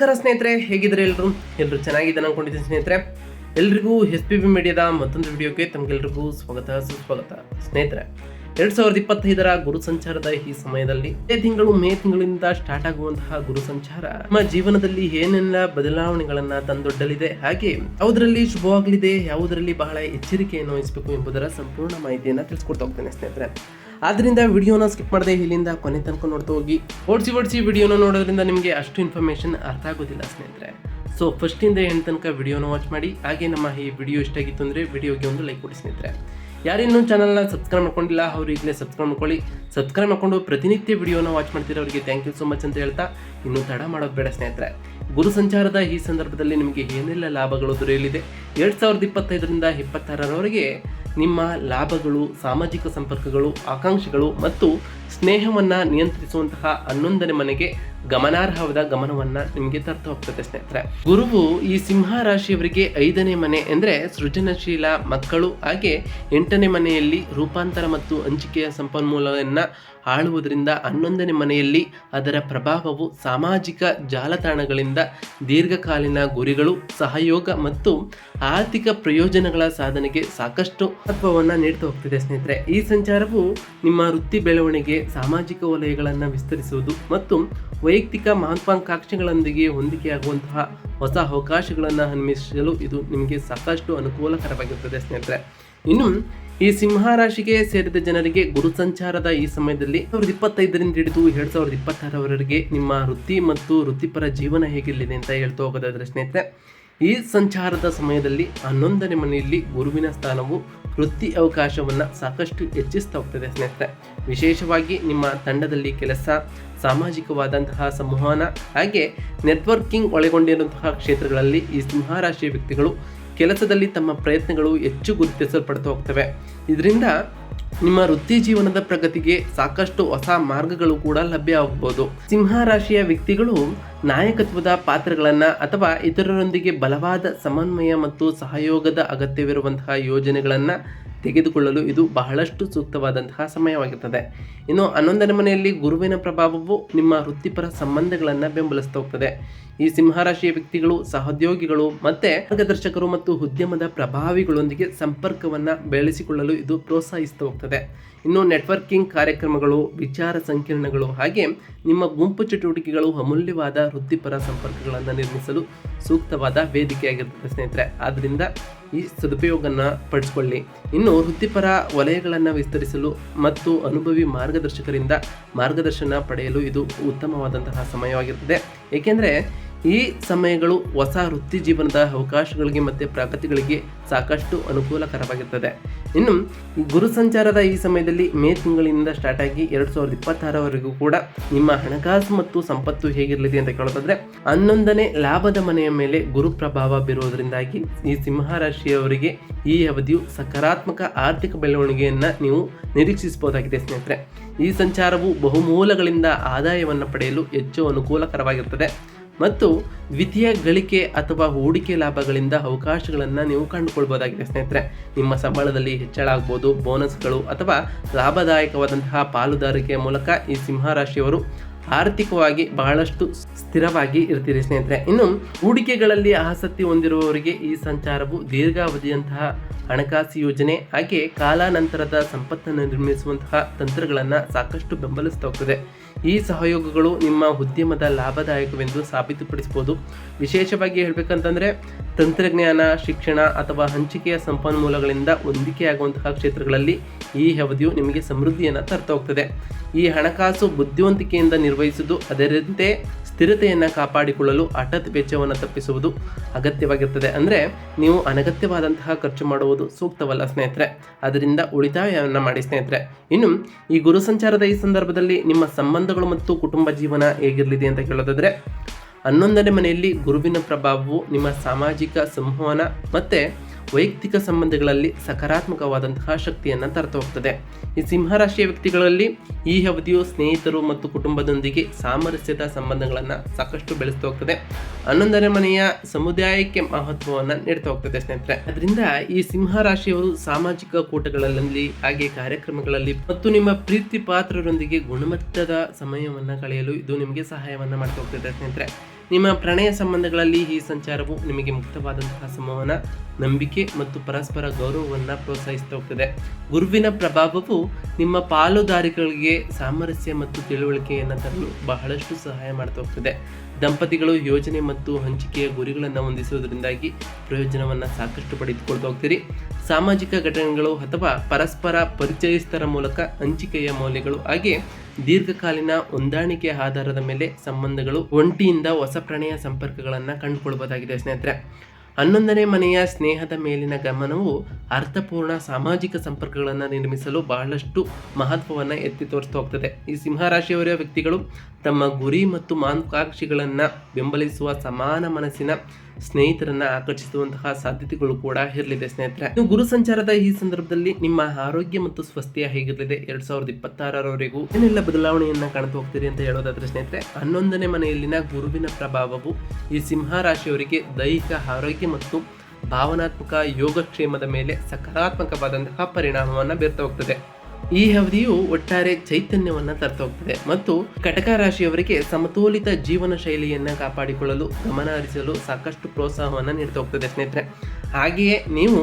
ನಮಸ್ಕಾರ ಸ್ನೇಹಿತರೆ ಹೇಗಿದ್ರೆ ಎಲ್ಲರೂ? ಎಲ್ಲರೂ ಚೆನ್ನಾಗಿದ್ದಾನೆ ಅನ್ಕೊಂಡಿದ್ದೀನಿ ಸ್ನೇಹಿತರೆ. ಎಲ್ರಿಗೂ ಎಸ್ ಪಿ ಬಿ ಮೀಡಿಯಾದ ಮತ್ತೊಂದು ವಿಡಿಯೋಗೆ ತಮಗೆಲ್ರಿಗೂ ಸ್ವಾಗತ, ಸುಸ್ವಾಗತ. ಸ್ನೇಹಿತರೆ, ಎರಡ್ ಸಾವಿರದ ಇಪ್ಪತ್ತೈದರ ಗುರು ಸಂಚಾರದ ಈ ಸಮಯದಲ್ಲಿ ಇದೇ ತಿಂಗಳು ಮೇ ತಿಂಗಳಿಂದ ಸ್ಟಾರ್ಟ್ ಆಗುವಂತಹ ಗುರು ಸಂಚಾರ, ನಮ್ಮ ಜೀವನದಲ್ಲಿ ಏನೆಲ್ಲ ಬದಲಾವಣೆಗಳನ್ನ ತಂದೊಡ್ಡಲಿದೆ, ಹಾಗೆ ಯಾವುದರಲ್ಲಿ ಶುಭವಾಗಲಿದೆ, ಯಾವುದರಲ್ಲಿ ಬಹಳ ಎಚ್ಚರಿಕೆಯನ್ನು ವಹಿಸಬೇಕು ಎಂಬುದರ ಸಂಪೂರ್ಣ ಮಾಹಿತಿಯನ್ನು ತಿಳಿಸ್ಕೊಡ್ತಾ ಹೋಗ್ತೇನೆ ಸ್ನೇಹಿತರೆ. ಆದ್ರಿಂದ ವಿಡಿಯೋನ ಸ್ಕಿಪ್ ಮಾಡದೆ ಇಲ್ಲಿಂದ ಕೊನೆ ತನಕ ನೋಡ್ತಾ ಹೋಗಿ. ಓಡಿಸಿ ಓಡಿಸಿ ವಿಡಿಯೋನ ನೋಡೋದ್ರಿಂದ ನಿಮಗೆ ಅಷ್ಟು ಇನ್ಫಾರ್ಮೇಷನ್ ಅರ್ಥ ಆಗೋದಿಲ್ಲ ಸ್ನೇಹಿತರೆ. ಸೊ ಫಸ್ಟಿಂದ ಎಂಡ್ ತನಕ ವಿಡಿಯೋನ ವಾಚ್ ಮಾಡಿ. ಹಾಗೆ ನಮ್ಮ ಈ ವಿಡಿಯೋ ಇಷ್ಟ ಆಗಿತ್ತು ಅಂದರೆ ವಿಡಿಯೋಗೆ ಒಂದು ಲೈಕ್ ಕೊಡಿ ಸ್ನೇಹಿತರೆ. ಯಾರಿನ್ನೂ ಚಾನಲ್ನ ಸಬ್ಸ್ಕ್ರೈಬ್ ಮಾಡ್ಕೊಂಡಿಲ್ಲ, ಅವರು ಈಗಲೇ ಸಬ್ಸ್ಕ್ರೈಬ್ ಮಾಡ್ಕೊಳ್ಳಿ. ಸಬ್ಸ್ಕ್ರೈಬ್ ಮಾಡ್ಕೊಂಡು ಪ್ರತಿನಿತ್ಯ ವಿಡಿಯೋನ ವಾಚ್ ಮಾಡ್ತಿರೋರಿಗೆ ಅವರಿಗೆ ಥ್ಯಾಂಕ್ ಯು ಸೊ ಮಚ್ ಅಂತ ಹೇಳ್ತಾ ಇನ್ನೂ ತಡ ಮಾಡೋದು ಬೇಡ ಸ್ನೇಹಿತರೆ. ಗುರು ಸಂಚಾರದ ಈ ಸಂದರ್ಭದಲ್ಲಿ ನಿಮಗೆ ಏನೆಲ್ಲ ಲಾಭಗಳು ದೊರೆಯಲಿದೆ? ಎರಡು ಸಾವಿರದ ಇಪ್ಪತ್ತೈದರಿಂದ ಇಪ್ಪತ್ತಾರರವರೆಗೆ ನಿಮ್ಮ ಲಾಭಗಳು ಸಾಮಾಜಿಕ ಸಂಪರ್ಕಗಳು ಆಕಾಂಕ್ಷೆಗಳು ಮತ್ತು ಸ್ನೇಹವನ್ನು ನಿಯಂತ್ರಿಸುವಂತಹ ಹನ್ನೊಂದನೇ ಮನೆಗೆ ಗಮನಾರ್ಹವಾದ ಗಮನವನ್ನ ನಿಮಗೆ ತರ್ತು ಹೋಗ್ತದೆ ಸ್ನೇಹಿತರೆ. ಗುರುವು ಈ ಸಿಂಹ ರಾಶಿಯವರಿಗೆ ಐದನೇ ಮನೆ ಅಂದರೆ ಸೃಜನಶೀಲ ಮಕ್ಕಳು ಹಾಗೆ ಎಂಟನೇ ಮನೆಯಲ್ಲಿ ರೂಪಾಂತರ ಮತ್ತು ಹಂಚಿಕೆಯ ಸಂಪನ್ಮೂಲವನ್ನು ಆಳುವುದರಿಂದ ಹನ್ನೊಂದನೇ ಮನೆಯಲ್ಲಿ ಅದರ ಪ್ರಭಾವವು ಸಾಮಾಜಿಕ ಜಾಲತಾಣಗಳಿಂದ ದೀರ್ಘಕಾಲೀನ ಗುರಿಗಳು, ಸಹಯೋಗ ಮತ್ತು ಆರ್ಥಿಕ ಪ್ರಯೋಜನಗಳ ಸಾಧನೆಗೆ ಸಾಕಷ್ಟು ಮಹತ್ವವನ್ನು ನೀಡ್ತಾ ಹೋಗ್ತಿದೆ ಸ್ನೇಹಿತರೆ. ಈ ಸಂಚಾರವು ನಿಮ್ಮ ವೃತ್ತಿ ಬೆಳವಣಿಗೆ ಸಾಮಾಜಿಕ ವಲಯಗಳನ್ನು ವಿಸ್ತರಿಸುವುದು ಮತ್ತು ವೈಯಕ್ತಿಕ ಮಹತ್ವಾಕಾಂಕ್ಷೆಗಳೊಂದಿಗೆ ಹೊಂದಿಕೆಯಾಗುವಂತಹ ಹೊಸ ಅವಕಾಶಗಳನ್ನು ಅನ್ವೇಷಿಸಲು ಇದು ನಿಮಗೆ ಸಾಕಷ್ಟು ಅನುಕೂಲಕರವಾಗಿರುತ್ತದೆ ಸ್ನೇಹಿತರೆ. ಇನ್ನು ಈ ಸಿಂಹ ರಾಶಿಗೆ ಸೇರಿದ ಜನರಿಗೆ ಗುರು ಸಂಚಾರದ ಈ ಸಮಯದಲ್ಲಿ ಸಾವಿರದ ಇಪ್ಪತ್ತೈದರಿಂದ ಹಿಡಿದು ಎರಡ್ ಸಾವಿರದ ಇಪ್ಪತ್ತಾರವರೆಗೆ ನಿಮ್ಮ ವೃತ್ತಿ ಮತ್ತು ವೃತ್ತಿಪರ ಜೀವನ ಹೇಗಿರಲಿದೆ ಅಂತ ಹೇಳ್ತಾ ಹೋಗೋದಾದ್ರೆ ಸ್ನೇಹಿತರೆ ಈ ಸಂಚಾರದ ಸಮಯದಲ್ಲಿ ಹನ್ನೊಂದನೇ ಮನೆಯಲ್ಲಿ ಗುರುವಿನ ಸ್ಥಾನವು ವೃತ್ತಿ ಅವಕಾಶವನ್ನು ಸಾಕಷ್ಟು ಹೆಚ್ಚಿಸ್ತಾ ಹೋಗ್ತದೆ ಸ್ನೇಹಿತರೆ. ವಿಶೇಷವಾಗಿ ನಿಮ್ಮ ತಂಡದಲ್ಲಿ ಕೆಲಸ, ಸಾಮಾಜಿಕವಾದಂತಹ ಸಂವಹನ, ಹಾಗೆ ನೆಟ್ವರ್ಕಿಂಗ್ ಒಳಗೊಂಡಿರುವಂತಹ ಕ್ಷೇತ್ರಗಳಲ್ಲಿ ಈ ಸಿಂಹರಾಶಿಯ ವ್ಯಕ್ತಿಗಳು ಕೆಲಸದಲ್ಲಿ ತಮ್ಮ ಪ್ರಯತ್ನಗಳು ಹೆಚ್ಚು ಗುರುತಿಸಲ್ಪಡ್ತಾ ಹೋಗ್ತವೆ. ಇದರಿಂದ ನಿಮ್ಮ ವೃತ್ತಿ ಜೀವನದ ಪ್ರಗತಿಗೆ ಸಾಕಷ್ಟು ಹೊಸ ಮಾರ್ಗಗಳು ಕೂಡ ಲಭ್ಯ ಆಗಬಹುದು ಸಿಂಹ ರಾಶಿಯ ವ್ಯಕ್ತಿಗಳು ನಾಯಕತ್ವದ ಪಾತ್ರಗಳನ್ನ ಅಥವಾ ಇತರರೊಂದಿಗೆ ಬಲವಾದ ಸಮನ್ವಯ ಮತ್ತು ಸಹಯೋಗದ ಅಗತ್ಯವಿರುವಂತಹ ಯೋಜನೆಗಳನ್ನ ತೆಗೆದುಕೊಳ್ಳಲು ಇದು ಬಹಳಷ್ಟು ಸೂಕ್ತವಾದಂತಹ ಸಮಯವಾಗಿರ್ತದೆ. ಇನ್ನು ಹನ್ನೊಂದನೇ ಮನೆಯಲ್ಲಿ ಗುರುವಿನ ಪ್ರಭಾವವು ನಿಮ್ಮ ವೃತ್ತಿಪರ ಸಂಬಂಧಗಳನ್ನು ಬೆಂಬಲಿಸ್ತಾ ಹೋಗ್ತದೆ. ಈ ಸಿಂಹರಾಶಿಯ ವ್ಯಕ್ತಿಗಳು, ಸಹೋದ್ಯೋಗಿಗಳು ಮತ್ತು ಮಾರ್ಗದರ್ಶಕರು ಮತ್ತು ಉದ್ಯಮದ ಪ್ರಭಾವಿಗಳೊಂದಿಗೆ ಸಂಪರ್ಕವನ್ನು ಬೆಳೆಸಿಕೊಳ್ಳಲು ಇದು ಪ್ರೋತ್ಸಾಹಿಸ್ತಾ ಹೋಗ್ತದೆ. ಇನ್ನು ನೆಟ್ವರ್ಕಿಂಗ್ ಕಾರ್ಯಕ್ರಮಗಳು, ವಿಚಾರ ಸಂಕಿರಣಗಳು ಹಾಗೆ ನಿಮ್ಮ ಗುಂಪು ಚಟುವಟಿಕೆಗಳು ಅಮೂಲ್ಯವಾದ ವೃತ್ತಿಪರ ಸಂಪರ್ಕಗಳನ್ನು ನಿರ್ಮಿಸಲು ಸೂಕ್ತವಾದ ವೇದಿಕೆಯಾಗಿರ್ತದೆ ಸ್ನೇಹಿತರೆ. ಆದ್ದರಿಂದ ಈ ಸದುಪಯೋಗನ ಪಡಿಸ್ಕೊಳ್ಳಿ. ಇನ್ನು ವೃತ್ತಿಪರ ವಲಯಗಳನ್ನು ವಿಸ್ತರಿಸಲು ಮತ್ತು ಅನುಭವಿ ಮಾರ್ಗದರ್ಶಕರಿಂದ ಮಾರ್ಗದರ್ಶನ ಪಡೆಯಲು ಇದು ಉತ್ತಮವಾದಂತಹ ಸಮಯವಾಗಿರ್ತದೆ. ಏಕೆಂದರೆ ಈ ಸಮಯಗಳು ಹೊಸ ವೃತ್ತಿ ಜೀವನದ ಅವಕಾಶಗಳಿಗೆ ಮತ್ತು ಪ್ರಗತಿಗಳಿಗೆ ಸಾಕಷ್ಟು ಅನುಕೂಲಕರವಾಗಿರ್ತದೆ. ಇನ್ನು ಗುರು ಸಂಚಾರದ ಈ ಸಮಯದಲ್ಲಿ ಮೇ ತಿಂಗಳಿಂದ ಸ್ಟಾರ್ಟ್ ಆಗಿ ಎರಡು ಸಾವಿರದ ಇಪ್ಪತ್ತಾರವರೆಗೂ ಕೂಡ ನಿಮ್ಮ ಹಣಕಾಸು ಮತ್ತು ಸಂಪತ್ತು ಹೇಗಿರಲಿದೆ ಅಂತ ಕೇಳೋದಾದ್ರೆ, ಹನ್ನೊಂದನೇ ಲಾಭದ ಮನೆಯ ಮೇಲೆ ಗುರು ಪ್ರಭಾವ ಬೀರುವುದರಿಂದಾಗಿ ಈ ಸಿಂಹ ರಾಶಿಯವರಿಗೆ ಈ ಅವಧಿಯು ಸಕಾರಾತ್ಮಕ ಆರ್ಥಿಕ ಬೆಳವಣಿಗೆಯನ್ನ ನೀವು ನಿರೀಕ್ಷಿಸಬಹುದಾಗಿದೆ ಸ್ನೇಹಿತರೆ. ಈ ಸಂಚಾರವು ಬಹುಮೂಲಗಳಿಂದ ಆದಾಯವನ್ನು ಪಡೆಯಲು ಹೆಚ್ಚು ಅನುಕೂಲಕರವಾಗಿರುತ್ತದೆ ಮತ್ತು ದ್ವಿತೀಯ ಗಳಿಕೆ ಅಥವಾ ಹೂಡಿಕೆ ಲಾಭಗಳಿಂದ ಅವಕಾಶಗಳನ್ನು ನೀವು ಕಂಡುಕೊಳ್ಬೋದಾಗಿದೆ, ಸ್ನೇಹಿತರೆ. ನಿಮ್ಮ ಸಂಬಳದಲ್ಲಿ ಹೆಚ್ಚಳ ಆಗ್ಬೋದು, ಬೋನಸ್ಗಳು ಅಥವಾ ಲಾಭದಾಯಕವಾದಂತಹ ಪಾಲುದಾರಿಕೆಯ ಮೂಲಕ ಈ ಸಿಂಹರಾಶಿಯವರು ಆರ್ಥಿಕವಾಗಿ ಬಹಳಷ್ಟು ಸ್ಥಿರವಾಗಿ ಇರ್ತೀರಿ, ಸ್ನೇಹಿತರೆ. ಇನ್ನು ಹೂಡಿಕೆಗಳಲ್ಲಿ ಆಸಕ್ತಿ ಹೊಂದಿರುವವರಿಗೆ ಈ ಸಂಚಾರವು ದೀರ್ಘಾವಧಿಯಂತಹ ಹಣಕಾಸು ಯೋಜನೆ, ಹಾಗೆ ಕಾಲಾನಂತರದ ಸಂಪತ್ತನ್ನು ನಿರ್ಮಿಸುವಂತಹ ತಂತ್ರಗಳನ್ನು ಸಾಕಷ್ಟು ಬೆಂಬಲಿಸ್ತಾ ಹೋಗ್ತದೆ. ಈ ಸಹಯೋಗಗಳು ನಿಮ್ಮ ಉದ್ಯಮದ ಲಾಭದಾಯಕವೆಂದು ಸಾಬೀತುಪಡಿಸಬಹುದು. ವಿಶೇಷವಾಗಿ ಹೇಳಬೇಕಂತಂದರೆ, ತಂತ್ರಜ್ಞಾನ, ಶಿಕ್ಷಣ ಅಥವಾ ಹಂಚಿಕೆಯ ಸಂಪನ್ಮೂಲಗಳಿಂದ ಹೊಂದಿಕೆಯಾಗುವಂತಹ ಕ್ಷೇತ್ರಗಳಲ್ಲಿ ಈ ಅವಧಿಯು ನಿಮಗೆ ಸಮೃದ್ಧಿಯನ್ನು ತರ್ತಾ ಹೋಗ್ತದೆ. ಈ ಹಣಕಾಸು ಬುದ್ಧಿವಂತಿಕೆಯಿಂದ ನಿರ್ವಹಿಸುವುದು ಅದರಂತೆ ಸ್ಥಿರತೆಯನ್ನು ಕಾಪಾಡಿಕೊಳ್ಳಲು ಹಠತ್ ವೆಚ್ಚವನ್ನು ತಪ್ಪಿಸುವುದು ಅಗತ್ಯವಾಗಿರ್ತದೆ. ಅಂದರೆ ನೀವು ಅನಗತ್ಯವಾದಂತಹ ಖರ್ಚು ಮಾಡುವುದು ಸೂಕ್ತವಲ್ಲ ಸ್ನೇಹಿತರೆ. ಅದರಿಂದ ಉಳಿತಾಯವನ್ನು ಮಾಡಿ ಸ್ನೇಹಿತರೆ. ಇನ್ನು ಈ ಗುರು ಸಂಚಾರದ ಈ ಸಂದರ್ಭದಲ್ಲಿ ನಿಮ್ಮ ಸಂಬಂಧಗಳು ಮತ್ತು ಕುಟುಂಬ ಜೀವನ ಹೇಗಿರಲಿದೆ ಅಂತ ಕೇಳೋದಾದರೆ, ಹನ್ನೊಂದನೇ ಮನೆಯಲ್ಲಿ ಗುರುವಿನ ಪ್ರಭಾವವು ನಿಮ್ಮ ಸಾಮಾಜಿಕ, ಸಂವಹನ ಮತ್ತು ವೈಯಕ್ತಿಕ ಸಂಬಂಧಗಳಲ್ಲಿ ಸಕಾರಾತ್ಮಕವಾದಂತಹ ಶಕ್ತಿಯನ್ನು ತರ್ತಾ ಹೋಗ್ತದೆ ಈ ಸಿಂಹರಾಶಿಯ ವ್ಯಕ್ತಿಗಳಲ್ಲಿ ಈ ಅವಧಿಯು ಸ್ನೇಹಿತರು ಮತ್ತು ಕುಟುಂಬದೊಂದಿಗೆ ಸಾಮರಸ್ಯದ ಸಂಬಂಧಗಳನ್ನು ಸಾಕಷ್ಟು ಬೆಳೆಸ್ತಾ ಹೋಗ್ತದೆ. ಹನ್ನೊಂದನೇ ಮನೆಯ ಸಮುದಾಯಕ್ಕೆ ಮಹತ್ವವನ್ನು ನೀಡ್ತಾ ಹೋಗ್ತದೆ ಸ್ನೇಹಿತರೆ. ಅದರಿಂದ ಈ ಸಿಂಹ ರಾಶಿಯವರು ಸಾಮಾಜಿಕ ಕೂಟಗಳಲ್ಲಿ ಹಾಗೆ ಕಾರ್ಯಕ್ರಮಗಳಲ್ಲಿ ಮತ್ತು ನಿಮ್ಮ ಪ್ರೀತಿ ಪಾತ್ರರೊಂದಿಗೆ ಗುಣಮಟ್ಟದ ಸಮಯವನ್ನು ಕಳೆಯಲು ಇದು ನಿಮಗೆ ಸಹಾಯವನ್ನು ಮಾಡ್ತಾ ಹೋಗ್ತದೆ ಸ್ನೇಹಿತರೆ. ನಿಮ್ಮ ಪ್ರಣಯ ಸಂಬಂಧಗಳಲ್ಲಿ ಈ ಸಂಚಾರವು ನಿಮಗೆ ಮುಕ್ತವಾದಂತಹ ಸಂವಹನ, ನಂಬಿಕೆ ಮತ್ತು ಪರಸ್ಪರ ಗೌರವವನ್ನು ಪ್ರೋತ್ಸಾಹಿಸ್ತಾ ಹೋಗ್ತದೆ. ಗುರುವಿನ ಪ್ರಭಾವವು ನಿಮ್ಮ ಪಾಲುದಾರಿಗಳಿಗೆ ಸಾಮರಸ್ಯ ಮತ್ತು ತಿಳುವಳಿಕೆಯನ್ನು ತರಲು ಬಹಳಷ್ಟು ಸಹಾಯ ಮಾಡ್ತಾ ಹೋಗ್ತದೆ. ದಂಪತಿಗಳು ಯೋಜನೆ ಮತ್ತು ಹಂಚಿಕೆಯ ಗುರಿಗಳನ್ನು ಹೊಂದಿಸುವುದರಿಂದಾಗಿ ಪ್ರಯೋಜನವನ್ನು ಸಾಕಷ್ಟು ಪಡೆದುಕೊಳ್ತಾ ಹೋಗ್ತೀರಿ. ಸಾಮಾಜಿಕ ಘಟನೆಗಳು ಅಥವಾ ಪರಸ್ಪರ ಪರಿಚಯಿಸ್ತರ ಮೂಲಕ ಹಂಚಿಕೆಯ ಮೌಲ್ಯಗಳು ಹಾಗೆ ದೀರ್ಘಕಾಲೀನ ಹೊಂದಾಣಿಕೆ ಆಧಾರದ ಮೇಲೆ ಸಂಬಂಧಗಳು ಒಂಟಿಯಿಂದ ಹೊಸ ಪ್ರಣಯ ಸಂಪರ್ಕಗಳನ್ನು ಕಂಡುಕೊಳ್ಬೋದಾಗಿದೆ ಸ್ನೇಹಿತರೆ. ಹನ್ನೊಂದನೇ ಮನೆಯ ಸ್ನೇಹದ ಮೇಲಿನ ಗಮನವು ಅರ್ಥಪೂರ್ಣ ಸಾಮಾಜಿಕ ಸಂಪರ್ಕಗಳನ್ನು ನಿರ್ಮಿಸಲು ಬಹಳಷ್ಟು ಮಹತ್ವವನ್ನು ಎತ್ತಿ ತೋರಿಸ್ತಾ ಹೋಗ್ತದೆ. ಈ ಸಿಂಹರಾಶಿಯವರ ವ್ಯಕ್ತಿಗಳು ತಮ್ಮ ಗುರಿ ಮತ್ತು ಮಹತ್ವಾಕಾಂಕ್ಷಿಗಳನ್ನು ಬೆಂಬಲಿಸುವ ಸಮಾನ ಮನಸ್ಸಿನ ಸ್ನೇಹಿತರನ್ನ ಆಕರ್ಷಿಸುವಂತಹ ಸಾಧ್ಯತೆಗಳು ಕೂಡ ಇರಲಿದೆ ಸ್ನೇಹಿತರೆ. ನೀವು ಗುರು ಸಂಚಾರದ ಈ ಸಂದರ್ಭದಲ್ಲಿ ನಿಮ್ಮ ಆರೋಗ್ಯ ಮತ್ತು ಸ್ವಸ್ಥ್ಯ ಹೇಗಿರಲಿದೆ? ಎರಡ್ ಸಾವಿರದ ಇಪ್ಪತ್ತಾರರವರೆಗೂ ಏನೆಲ್ಲ ಬದಲಾವಣೆಯನ್ನ ಕಾಣ್ತಾ ಹೋಗ್ತೀರಿ ಅಂತ ಹೇಳೋದಾದ್ರೆ ಸ್ನೇಹಿತರೆ, ಹನ್ನೊಂದನೇ ಮನೆಯಲ್ಲಿನ ಗುರುವಿನ ಪ್ರಭಾವವು ಈ ಸಿಂಹ ರಾಶಿಯವರಿಗೆ ದೈಹಿಕ ಆರೋಗ್ಯ ಮತ್ತು ಭಾವನಾತ್ಮಕ ಯೋಗಕ್ಷೇಮದ ಮೇಲೆ ಸಕಾರಾತ್ಮಕವಾದಂತಹ ಪರಿಣಾಮವನ್ನು ಬೀರ್ತಾ ಹೋಗ್ತದೆ. ಈ ಅವಧಿಯು ಒಟ್ಟಾರೆ ಚೈತನ್ಯವನ್ನು ತರ್ತೋಗ್ತದೆ ಮತ್ತು ಕಟಕ ರಾಶಿಯವರಿಗೆ ಸಮತೋಲಿತ ಜೀವನ ಶೈಲಿಯನ್ನು ಕಾಪಾಡಿಕೊಳ್ಳಲು ಗಮನ ಹರಿಸಲು ಸಾಕಷ್ಟು ಪ್ರೋತ್ಸಾಹವನ್ನು ನೀಡ್ತಾ ಹೋಗ್ತದೆ ಸ್ನೇಹಿತರೆ. ಹಾಗೆಯೇ ನೀವು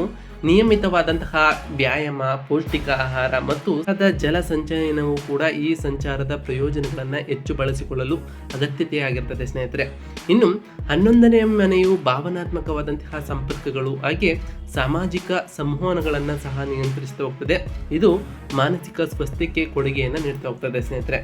ನಿಯಮಿತವಾದಂತಹ ವ್ಯಾಯಾಮ, ಪೌಷ್ಟಿಕ ಆಹಾರ ಮತ್ತು ಸದ ಜಲ ಸಂಚಯನವು ಕೂಡ ಈ ಸಂಚಾರದ ಪ್ರಯೋಜನಗಳನ್ನು ಹೆಚ್ಚು ಬಳಸಿಕೊಳ್ಳಲು ಅಗತ್ಯತೆಯಾಗಿರ್ತದೆ ಸ್ನೇಹಿತರೆ. ಇನ್ನು ಹನ್ನೊಂದನೆಯ ಮನೆಯು ಭಾವನಾತ್ಮಕವಾದಂತಹ ಸಂಪರ್ಕಗಳು, ಹಾಗೆ ಸಾಮಾಜಿಕ ಸಂವಹನಗಳನ್ನು ಸಹ ನಿಯಂತ್ರಿಸ್ತಾ ಹೋಗ್ತದೆ. ಇದು ಮಾನಸಿಕ ಸ್ವಾಸ್ಥ್ಯಕ್ಕೆ ಕೊಡುಗೆಯನ್ನು ನೀಡ್ತಾ ಹೋಗ್ತದೆ ಸ್ನೇಹಿತರೆ.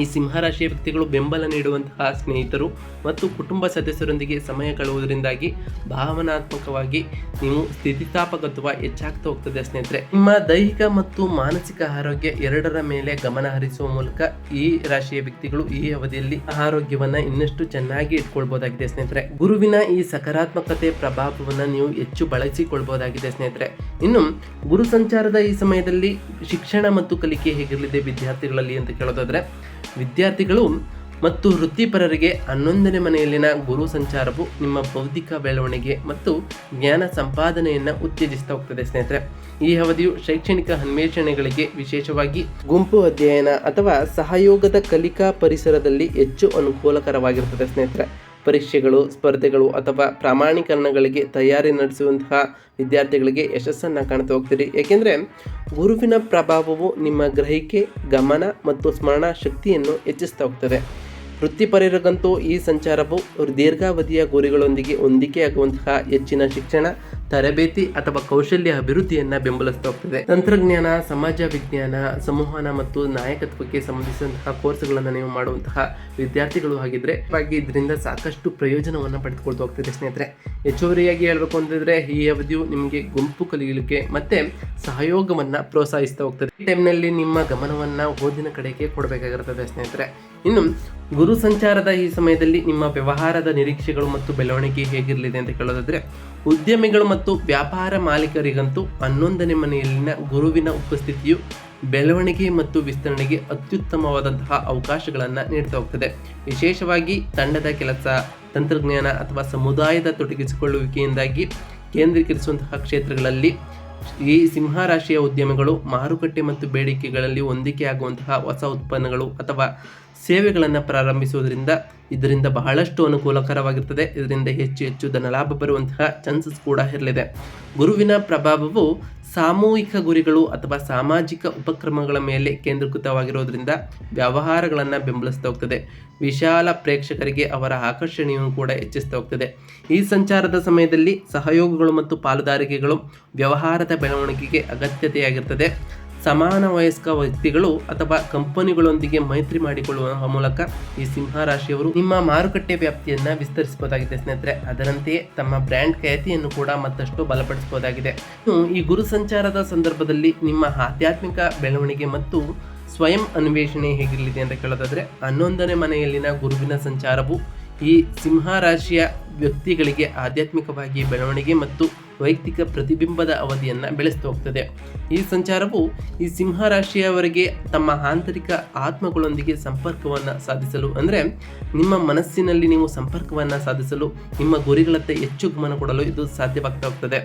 ಈ ಸಿಂಹರಾಶಿಯ ವ್ಯಕ್ತಿಗಳು ಬೆಂಬಲ ನೀಡುವಂತಹ ಸ್ನೇಹಿತರು ಮತ್ತು ಕುಟುಂಬ ಸದಸ್ಯರೊಂದಿಗೆ ಸಮಯ ಕಳೆಯುವುದರಿಂದಾಗಿ ಭಾವನಾತ್ಮಕವಾಗಿ ನೀವು ಸ್ಥಿತಿಸ್ಥಾಪಕತ್ವ ಹೆಚ್ಚಾಗ್ತಾ ಹೋಗ್ತದೆ ಸ್ನೇಹಿತರೆ. ನಿಮ್ಮ ದೈಹಿಕ ಮತ್ತು ಮಾನಸಿಕ ಆರೋಗ್ಯ ಎರಡರ ಮೇಲೆ ಗಮನ ಹರಿಸುವ ಮೂಲಕ ಈ ರಾಶಿಯ ವ್ಯಕ್ತಿಗಳು ಈ ಅವಧಿಯಲ್ಲಿ ಆರೋಗ್ಯವನ್ನ ಇನ್ನಷ್ಟು ಚೆನ್ನಾಗಿ ಇಟ್ಕೊಳ್ಬಹುದಾಗಿದೆ ಸ್ನೇಹಿತರೆ. ಗುರುವಿನ ಈ ಸಕಾರಾತ್ಮಕತೆ ಪ್ರಭಾವವನ್ನು ನೀವು ಹೆಚ್ಚು ಬಳಸಿಕೊಳ್ಬಹುದಾಗಿದೆ ಸ್ನೇಹಿತರೆ. ಇನ್ನು ಗುರು ಸಂಚಾರದ ಈ ಸಮಯದಲ್ಲಿ ಶಿಕ್ಷಣ ಮತ್ತು ಕಲಿಕೆ ಹೇಗಿರಲಿದೆ ವಿದ್ಯಾರ್ಥಿಗಳಲ್ಲಿ ಅಂತ ಕೇಳೋದಾದ್ರೆ ವಿದ್ಯಾರ್ಥಿಗಳು ಮತ್ತು ವೃತ್ತಿಪರರಿಗೆ ಹನ್ನೊಂದನೇ ಮನೆಯಲ್ಲಿನ ಗುರು ಸಂಚಾರವು ನಿಮ್ಮ ಬೌದ್ಧಿಕ ಬೆಳವಣಿಗೆ ಮತ್ತು ಜ್ಞಾನ ಸಂಪಾದನೆಯನ್ನು ಉತ್ತೇಜಿಸ್ತಾ ಹೋಗ್ತದೆ, ಸ್ನೇಹಿತರೆ. ಈ ಅವಧಿಯು ಶೈಕ್ಷಣಿಕ ಅನ್ವೇಷಣೆಗಳಿಗೆ ವಿಶೇಷವಾಗಿ ಗುಂಪು ಅಧ್ಯಯನ ಅಥವಾ ಸಹಯೋಗದ ಕಲಿಕಾ ಪರಿಸರದಲ್ಲಿ ಹೆಚ್ಚು ಅನುಕೂಲಕರವಾಗಿರುತ್ತದೆ, ಸ್ನೇಹಿತರೆ. ಪರೀಕ್ಷೆಗಳು, ಸ್ಪರ್ಧೆಗಳು ಅಥವಾ ಪ್ರಮಾಣೀಕರಣಗಳಿಗೆ ತಯಾರಿ ನಡೆಸುವಂತಹ ವಿದ್ಯಾರ್ಥಿಗಳಿಗೆ ಯಶಸ್ಸನ್ನು ಕಾಣ್ತಾ ಹೋಗ್ತೀರಿ. ಏಕೆಂದರೆ ಗುರುವಿನ ಪ್ರಭಾವವು ನಿಮ್ಮ ಗ್ರಹಿಕೆ, ಗಮನ ಮತ್ತು ಸ್ಮರಣ ಶಕ್ತಿಯನ್ನು ಹೆಚ್ಚಿಸ್ತಾ ಹೋಗ್ತದೆ. ವೃತ್ತಿಪರರಿಗಂತೂ ಈ ಸಂಚಾರವು ದೀರ್ಘಾವಧಿಯ ಗುರಿಗಳೊಂದಿಗೆ ಹೊಂದಿಕೆಯಾಗುವಂತಹ ಹೆಚ್ಚಿನ ಶಿಕ್ಷಣ ತರಬೇತಿ ಅಥವಾ ಕೌಶಲ್ಯ ಅಭಿವೃದ್ಧಿಯನ್ನು ಬೆಂಬಲಿಸ್ತಾ ಹೋಗ್ತದೆ. ತಂತ್ರಜ್ಞಾನ, ಸಮಾಜ ವಿಜ್ಞಾನ, ಸಂವಹನ ಮತ್ತು ನಾಯಕತ್ವಕ್ಕೆ ಸಂಬಂಧಿಸಿದಂತಹ ಕೋರ್ಸ್ಗಳನ್ನು ನೀವು ಮಾಡುವಂತಹ ವಿದ್ಯಾರ್ಥಿಗಳು ಆಗಿದ್ರೆ ಹಾಗಾಗಿ ಇದರಿಂದ ಸಾಕಷ್ಟು ಪ್ರಯೋಜನವನ್ನು ಪಡೆದುಕೊಳ್ತಾ ಹೋಗ್ತದೆ ಸ್ನೇಹಿತರೆ. ಹೆಚ್ಚುವರಿಯಾಗಿ ಹೇಳಬೇಕು ಅಂತಂದ್ರೆ ಈ ಅವಧಿಯು ನಿಮಗೆ ಗುಂಪು ಕಲಿಯಲಿಕ್ಕೆ ಮತ್ತೆ ಸಹಯೋಗವನ್ನ ಪ್ರೋತ್ಸಾಹಿಸ್ತಾ ಹೋಗ್ತದೆ. ಈ ಟೈಮ್ನಲ್ಲಿ ನಿಮ್ಮ ಗಮನವನ್ನ ಓದಿನ ಕಡೆಗೆ ಕೊಡಬೇಕಾಗಿರ್ತದೆ ಸ್ನೇಹಿತರೆ. ಇನ್ನು ಗುರು ಸಂಚಾರದ ಈ ಸಮಯದಲ್ಲಿ ನಿಮ್ಮ ವ್ಯವಹಾರದ ನಿರೀಕ್ಷೆಗಳು ಮತ್ತು ಬೆಳವಣಿಗೆ ಹೇಗಿರಲಿದೆ ಅಂತ ಕೇಳೋದಾದ್ರೆ, ಉದ್ಯಮಿಗಳು ಮತ್ತು ವ್ಯಾಪಾರ ಮಾಲೀಕರಿಗಂತೂ ಹನ್ನೊಂದನೇ ಮನೆಯಲ್ಲಿನ ಗುರುವಿನ ಉಪಸ್ಥಿತಿಯು ಬೆಳವಣಿಗೆ ಮತ್ತು ವಿಸ್ತರಣೆಗೆ ಅತ್ಯುತ್ತಮವಾದಂತಹ ಅವಕಾಶಗಳನ್ನು ನೀಡ್ತಾ ಹೋಗ್ತದೆ. ವಿಶೇಷವಾಗಿ ತಂಡದ ಕೆಲಸ, ತಂತ್ರಜ್ಞಾನ ಅಥವಾ ಸಮುದಾಯದ ತೊಡಗಿಸಿಕೊಳ್ಳುವಿಕೆಯಿಂದಾಗಿ ಕೇಂದ್ರೀಕರಿಸುವಂತಹ ಕ್ಷೇತ್ರಗಳಲ್ಲಿ ಈ ಸಿಂಹರಾಶಿಯ ಉದ್ಯಮಿಗಳು ಮಾರುಕಟ್ಟೆ ಮತ್ತು ಬೇಡಿಕೆಗಳಲ್ಲಿ ಹೊಂದಿಕೆಯಾಗುವಂತಹ ಹೊಸ ಉತ್ಪನ್ನಗಳು ಅಥವಾ ಸೇವೆಗಳನ್ನು ಪ್ರಾರಂಭಿಸುವುದರಿಂದ ಇದರಿಂದ ಬಹಳಷ್ಟು ಅನುಕೂಲಕರವಾಗಿರ್ತದೆ. ಇದರಿಂದ ಹೆಚ್ಚು ಹೆಚ್ಚು ಧನಲಾಭ ಬರುವಂತಹ ಚಾನ್ಸಸ್ ಕೂಡ ಇರಲಿದೆ. ಗುರುವಿನ ಪ್ರಭಾವವು ಸಾಮೂಹಿಕ ಗುರಿಗಳು ಅಥವಾ ಸಾಮಾಜಿಕ ಉಪಕ್ರಮಗಳ ಮೇಲೆ ಕೇಂದ್ರೀಕೃತವಾಗಿರೋದ್ರಿಂದ ವ್ಯವಹಾರಗಳನ್ನು ಬೆಂಬಲಿಸ್ತಾ ಹೋಗ್ತದೆ. ವಿಶಾಲ ಪ್ರೇಕ್ಷಕರಿಗೆ ಅವರ ಆಕರ್ಷಣೆಯನ್ನು ಕೂಡ ಹೆಚ್ಚಿಸ್ತಾ ಹೋಗ್ತದೆ. ಈ ಸಂಚಾರದ ಸಮಯದಲ್ಲಿ ಸಹಯೋಗಗಳು ಮತ್ತು ಪಾಲುದಾರಿಕೆಗಳು ವ್ಯವಹಾರದ ಬೆಳವಣಿಗೆಗೆ ಅಗತ್ಯತೆಯಾಗಿರ್ತದೆ. ಸಮಾನ ವಯಸ್ಕ ವ್ಯಕ್ತಿಗಳು ಅಥವಾ ಕಂಪನಿಗಳೊಂದಿಗೆ ಮೈತ್ರಿ ಮಾಡಿಕೊಳ್ಳುವ ಮೂಲಕ ಈ ಸಿಂಹ ರಾಶಿಯವರು ನಿಮ್ಮ ಮಾರುಕಟ್ಟೆ ವ್ಯಾಪ್ತಿಯನ್ನ ವಿಸ್ತರಿಸಬಹುದಾಗಿದೆ ಸ್ನೇಹಿತರೆ. ಅದರಂತೆಯೇ ತಮ್ಮ ಬ್ರ್ಯಾಂಡ್ ಖ್ಯಾತಿಯನ್ನು ಕೂಡ ಮತ್ತಷ್ಟು ಬಲಪಡಿಸಬಹುದಾಗಿದೆ. ಈ ಗುರು ಸಂಚಾರದ ಸಂದರ್ಭದಲ್ಲಿ ನಿಮ್ಮ ಆಧ್ಯಾತ್ಮಿಕ ಬೆಳವಣಿಗೆ ಮತ್ತು ಸ್ವಯಂ ಅನ್ವೇಷಣೆ ಹೇಗಿರಲಿದೆ ಅಂತ ಕೇಳೋದಾದ್ರೆ, ಹನ್ನೊಂದನೇ ಮನೆಯಲ್ಲಿನ ಗುರುವಿನ ಸಂಚಾರವು ಈ ಸಿಂಹ ರಾಶಿಯ ವ್ಯಕ್ತಿಗಳಿಗೆ ಆಧ್ಯಾತ್ಮಿಕವಾಗಿ ಬೆಳವಣಿಗೆ ಮತ್ತು ವೈಯಕ್ತಿಕ ಪ್ರತಿಬಿಂಬದ ಅವಧಿಯನ್ನು ಬೆಳೆಸ್ತಾ ಹೋಗ್ತದೆ. ಈ ಸಂಚಾರವು ಈ ಸಿಂಹ ರಾಶಿಯವರಿಗೆ ತಮ್ಮ ಆಂತರಿಕ ಆತ್ಮಗಳೊಂದಿಗೆ ಸಂಪರ್ಕವನ್ನು ಸಾಧಿಸಲು ಅಂದರೆ ನಿಮ್ಮ ಮನಸ್ಸಿನಲ್ಲಿ ನೀವು ಸಂಪರ್ಕವನ್ನು ಸಾಧಿಸಲು ನಿಮ್ಮ ಗುರಿಗಳತ್ತ ಹೆಚ್ಚು ಗಮನ ಕೊಡಲು ಇದು ಸಾಧ್ಯವಾಗ್ತಾ ಹೋಗ್ತದೆ.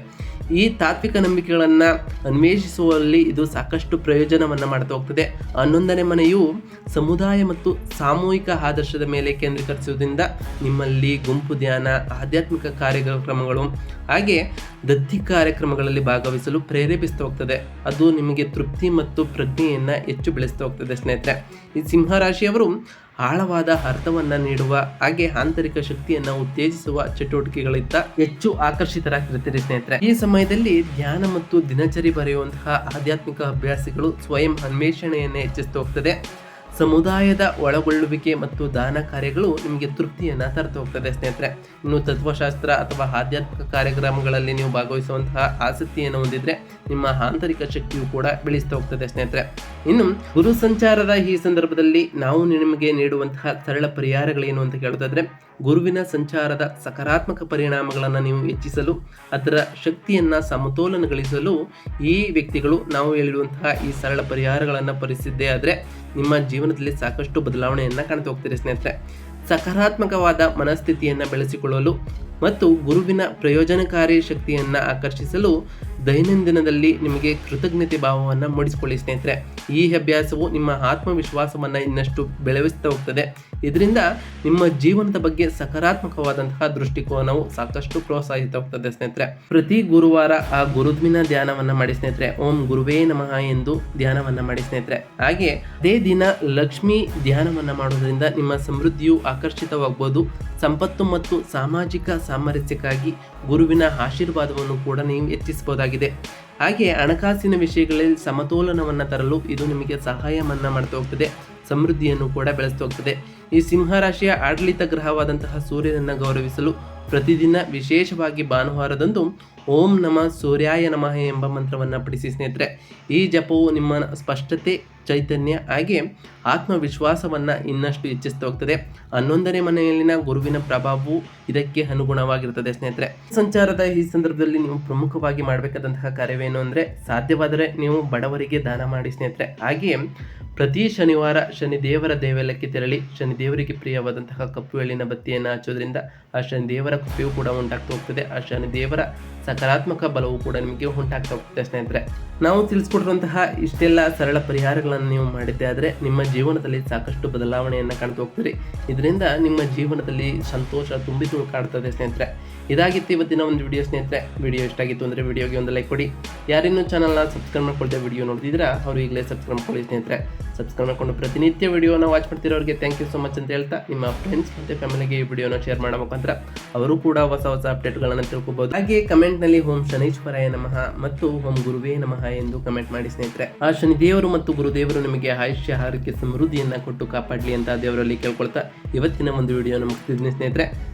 ಈ ತಾತ್ವಿಕ ನಂಬಿಕೆಗಳನ್ನು ಅನ್ವೇಷಿಸುವಲ್ಲಿ ಇದು ಸಾಕಷ್ಟು ಪ್ರಯೋಜನವನ್ನು ಮಾಡ್ತಾ ಹೋಗ್ತದೆ. ಹನ್ನೊಂದನೇ ಮನೆಯು ಸಮುದಾಯ ಮತ್ತು ಸಾಮೂಹಿಕ ಆದರ್ಶದ ಮೇಲೆ ಕೇಂದ್ರೀಕರಿಸುವುದರಿಂದ ನಿಮ್ಮಲ್ಲಿ ಗುಂಪು ಧ್ಯಾನ ಆಧ್ಯಾತ್ಮಿಕ ಕಾರ್ಯಕ್ರಮಗಳು ಹಾಗೆ ದತ್ತಿ ಕಾರ್ಯಕ್ರಮಗಳಲ್ಲಿ ಭಾಗವಹಿಸಲು ಪ್ರೇರೇಪಿಸ್ತಾ ಹೋಗ್ತದೆ. ಅದು ನಿಮಗೆ ತೃಪ್ತಿ ಮತ್ತು ಪ್ರಜ್ಞೆಯನ್ನು ಹೆಚ್ಚು ಬೆಳೆಸ್ತಾ ಹೋಗ್ತದೆ ಸ್ನೇಹಿತರೆ. ಈ ಸಿಂಹರಾಶಿಯವರು ಆಳವಾದ ಅರ್ಥವನ್ನು ನೀಡುವ, ಹಾಗೆ ಆಂತರಿಕ ಶಕ್ತಿಯನ್ನು ಉತ್ತೇಜಿಸುವ ಚಟುವಟಿಕೆಗಳಿಂದ ಹೆಚ್ಚು ಆಕರ್ಷಿತರಾಗಿರುತ್ತೀರಿ ಸ್ನೇಹಿತರೆ. ಈ ಸಮಯದಲ್ಲಿ ಧ್ಯಾನ ಮತ್ತು ದಿನಚರಿ ಬರೆಯುವಂತಹ ಆಧ್ಯಾತ್ಮಿಕ ಅಭ್ಯಾಸಗಳು ಸ್ವಯಂ ಅನ್ವೇಷಣೆಯನ್ನು ಹೆಚ್ಚಿಸ್ತಾ ಹೋಗ್ತದೆ. ಸಮುದಾಯದ ಒಳಗೊಳ್ಳುವಿಕೆ ಮತ್ತು ದಾನ ಕಾರ್ಯಗಳು ನಿಮಗೆ ತೃಪ್ತಿಯನ್ನು ತರ್ತಾ ಹೋಗ್ತದೆ ಸ್ನೇಹಿತರೆ. ಇನ್ನು ತತ್ವಶಾಸ್ತ್ರ ಅಥವಾ ಆಧ್ಯಾತ್ಮಿಕ ಕಾರ್ಯಕ್ರಮಗಳಲ್ಲಿ ನೀವು ಭಾಗವಹಿಸುವಂತಹ ಆಸಕ್ತಿಯನ್ನು ಹೊಂದಿದ್ರೆ ನಿಮ್ಮ ಆಂತರಿಕ ಶಕ್ತಿಯು ಕೂಡ ಬೆಳೆಸ್ತಾ ಹೋಗ್ತದೆ, ಸ್ನೇಹಿತರೆ. ಇನ್ನು ಗುರು ಸಂಚಾರದ ಈ ಸಂದರ್ಭದಲ್ಲಿ ನಾವು ನಿಮಗೆ ನೀಡುವಂತಹ ಸರಳ ಪರಿಹಾರಗಳೇನು ಅಂತ ಕೇಳೋದಾದ್ರೆ ಗುರುವಿನ ಸಂಚಾರದ ಸಕಾರಾತ್ಮಕ ಪರಿಣಾಮಗಳನ್ನು ನೀವು ಹೆಚ್ಚಿಸಲು, ಅದರ ಶಕ್ತಿಯನ್ನು ಸಮತೋಲನಗೊಳಿಸಲು ಈ ವ್ಯಕ್ತಿಗಳು ನಾವು ಹೇಳಿರುವಂತಹ ಈ ಸರಳ ಪರಿಹಾರಗಳನ್ನು ಪರಿಸಿದ್ದೇ ಆದರೆ ನಿಮ್ಮ ಜೀವನದಲ್ಲಿ ಸಾಕಷ್ಟು ಬದಲಾವಣೆಯನ್ನು ಕಾಣ್ತಾ ಹೋಗ್ತೀರಿ ಸ್ನೇಹಿತರೆ. ಸಕಾರಾತ್ಮಕವಾದ ಮನಸ್ಥಿತಿಯನ್ನು ಬೆಳೆಸಿಕೊಳ್ಳಲು ಮತ್ತು ಗುರುವಿನ ಪ್ರಯೋಜನಕಾರಿ ಶಕ್ತಿಯನ್ನು ಆಕರ್ಷಿಸಲು ದೈನಂದಿನದಲ್ಲಿ ನಿಮಗೆ ಕೃತಜ್ಞತೆ ಭಾವವನ್ನು ಮೂಡಿಸಿಕೊಳ್ಳಿ ಸ್ನೇಹಿತರೆ. ಈ ಅಭ್ಯಾಸವು ನಿಮ್ಮ ಆತ್ಮವಿಶ್ವಾಸವನ್ನು ಇನ್ನಷ್ಟು ಬೆಳವಿಸ್ತಾ ಹೋಗ್ತದೆ. ಇದರಿಂದ ನಿಮ್ಮ ಜೀವನದ ಬಗ್ಗೆ ಸಕಾರಾತ್ಮಕವಾದಂತಹ ದೃಷ್ಟಿಕೋನವು ಸಾಕಷ್ಟು ಪ್ರೋತ್ಸಾಹಿತ ಹೋಗ್ತದೆ ಸ್ನೇಹಿತರೆ. ಪ್ರತಿ ಗುರುವಾರ ಆ ಗುರುದ್ವಿನ ಧ್ಯಾನವನ್ನು ಮಾಡಿ ಸ್ನೇಹಿತರೆ. ಓಂ ಗುರುವೇ ನಮಃ ಎಂದು ಧ್ಯಾನವನ್ನ ಮಾಡಿ ಸ್ನೇಹಿತರೆ. ಹಾಗೆ ಅದೇ ದಿನ ಲಕ್ಷ್ಮಿ ಧ್ಯಾನವನ್ನ ಮಾಡುವುದರಿಂದ ನಿಮ್ಮ ಸಮೃದ್ಧಿಯು ಆಕರ್ಷಿತವಾಗಬಹುದು ಸಂಪತ್ತು ಮತ್ತು ಸಾಮಾಜಿಕ ಸಾಮರಸ್ಯಕ್ಕಾಗಿ ಗುರುವಿನ ಆಶೀರ್ವಾದವನ್ನು ಕೂಡ ನೀವು ಹೆಚ್ಚಿಸಬಹುದಾಗಿದೆ. ಹಾಗೆ ಹಣಕಾಸಿನ ವಿಷಯಗಳಲ್ಲಿ ಸಮತೋಲನವನ್ನು ತರಲು ಇದು ನಿಮಗೆ ಸಹಾಯವನ್ನು ಮಾಡ್ತಾ ಹೋಗ್ತದೆ. ಸಮೃದ್ಧಿಯನ್ನು ಕೂಡ ಬೆಳೆಸ್ತೋಗ್ತದೆ ಈ ಸಿಂಹರಾಶಿಯ ಆಡಳಿತ ಗ್ರಹವಾದಂತಹ ಸೂರ್ಯನನ್ನು ಗೌರವಿಸಲು ಪ್ರತಿದಿನ ವಿಶೇಷವಾಗಿ ಭಾನುವಾರದಂದು ಓಂ ನಮಃ ಸೂರ್ಯಾಯ ನಮಃ ಎಂಬ ಮಂತ್ರವನ್ನು ಪಡಿಸಿ ಸ್ನೇಹಿತರೆ. ಈ ಜಪವು ನಿಮ್ಮ ಸ್ಪಷ್ಟತೆ, ಚೈತನ್ಯ ಹಾಗೆ ಆತ್ಮವಿಶ್ವಾಸವನ್ನು ಇನ್ನಷ್ಟು ಹೆಚ್ಚಿಸ್ತಾ ಹೋಗ್ತದೆ. ಹನ್ನೊಂದನೇ ಮನೆಯಲ್ಲಿನ ಗುರುವಿನ ಪ್ರಭಾವವು ಇದಕ್ಕೆ ಅನುಗುಣವಾಗಿರ್ತದೆ ಸ್ನೇಹಿತರೆ. ಸಂಚಾರದ ಈ ಸಂದರ್ಭದಲ್ಲಿ ನೀವು ಪ್ರಮುಖವಾಗಿ ಮಾಡಬೇಕಾದಂತಹ ಕಾರ್ಯವೇನು ಅಂದರೆ ಸಾಧ್ಯವಾದರೆ ನೀವು ಬಡವರಿಗೆ ದಾನ ಮಾಡಿ ಸ್ನೇಹಿತರೆ. ಹಾಗೆಯೇ ಪ್ರತಿ ಶನಿವಾರ ಶನಿ ದೇವರ ದೇವಾಲಯಕ್ಕೆ ತೆರಳಿ ಶನಿ ದೇವರಿಗೆ ಪ್ರಿಯವಾದಂತಹ ಕಪ್ಪು ಎಳ್ಳಿನ ಬತ್ತಿಯನ್ನು ಹಚ್ಚೋದ್ರಿಂದ ಶನಿ ದೇವರ ಕೃಪೆಯೂ ಕೂಡ ಉಂಟಾಗ್ತಾ ಹೋಗ್ತದೆ ಅಷ್ಟೇ ದೇವರ ಸಕಾರಾತ್ಮಕ ಬಲವು ಕೂಡ ನಿಮಗೆ ಉಂಟಾಗ್ತಾ ಹೋಗ್ತದೆ ಸ್ನೇಹಿತರೆ. ನಾವು ತಿಳಿಸ್ಕೊಟ್ಟಿರುವಂತಹ ಇಷ್ಟೆಲ್ಲ ಸರಳ ಪರಿಹಾರಗಳನ್ನು ನೀವು ಮಾಡಿದ್ದೆ ಆದರೆ ನಿಮ್ಮ ಜೀವನದಲ್ಲಿ ಸಾಕಷ್ಟು ಬದಲಾವಣೆಯನ್ನು ಕಾಣ್ತಾ ಹೋಗ್ತೀರಿ. ಇದರಿಂದ ನಿಮ್ಮ ಜೀವನದಲ್ಲಿ ಸಂತೋಷ ತುಂಬಿ ತುಳುಕಾಡ್ತದೆ ಸ್ನೇಹಿತರೆ. ಇದಾಗಿತ್ತು ಇವತ್ತಿನ ಒಂದು ವಿಡಿಯೋ ಸ್ನೇಹಿತರೆ. ವಿಡಿಯೋ ಇಷ್ಟ ಆಗಿತ್ತು ಅಂದರೆ ವಿಡಿಯೋಗೆ ಒಂದು ಲೈಕ್ ಕೊಡಿ. ಯಾರಿನ್ನೂ ಚಾನಲ್ನ ಸಬ್ಸ್ಕ್ರೈಬ್ ಮಾಡ್ಕೊಳ್ತಾ ವಿಡಿಯೋ ನೋಡಿದ್ರೆ ಅವರು ಈಗಲೇ ಸಬ್ಸ್ಕ್ರೈಬ್ ಮಾಡ್ಕೊಳ್ಳಿ, ಸ್ನೇಹಿತರೆ. ಸಬ್ಸ್ಕ್ರೈಬ್ ಮಾಡ್ಕೊಂಡು ಪ್ರತಿನಿತ್ಯ ವಿಡಿಯೋನ ವಾಚ್ ಮಾಡ್ತಿರೋರಿಗೆ ಥ್ಯಾಂಕ್ ಯು ಸೊ ಮಚ್ ಅಂತ ಹೇಳ್ತಾ, ನಿಮ್ಮ ಫ್ರೆಂಡ್ಸ್ ಮತ್ತು ಫ್ಯಾಮಿಲಿಗೆ ಈ ವಿಡಿಯೋನ ಶೇರ್ ಮಾಡೋ ಮುಖಾಂತರ ಅವರು ಕೂಡ ಹೊಸ ಹೊಸ ಅಪ್ಡೇಟ್ಗಳನ್ನು ತಿಳ್ಕೊಬೋದು. ಹಾಗೆ ಕಮೆಂಟ್ನಲ್ಲಿ ಓಂ ಶನೀಶ್ವರಾಯ ನಮಃ ಮತ್ತು ಓಂ ಗುರುವೇ ನಮಃ ಎಂದು ಕಮೆಂಟ್ ಮಾಡಿ, ಸ್ನೇಹಿತರೆ. ಆ ಶನಿ ದೇವರು ಮತ್ತು ಗುರುದೇವರು ನಿಮಗೆ ಆಯುಷ್ಯ, ಆರೋಗ್ಯ, ಸಮೃದ್ಧಿಯನ್ನು ಕೊಟ್ಟು ಕಾಪಾಡಲಿ ಅಂತ ದೇವರಲ್ಲಿ ಕೇಳ್ಕೊಳ್ತಾ ಇವತ್ತಿನ ಒಂದು ವಿಡಿಯೋ ನಮಗೆ ಸ್ನೇಹಿತರೆ.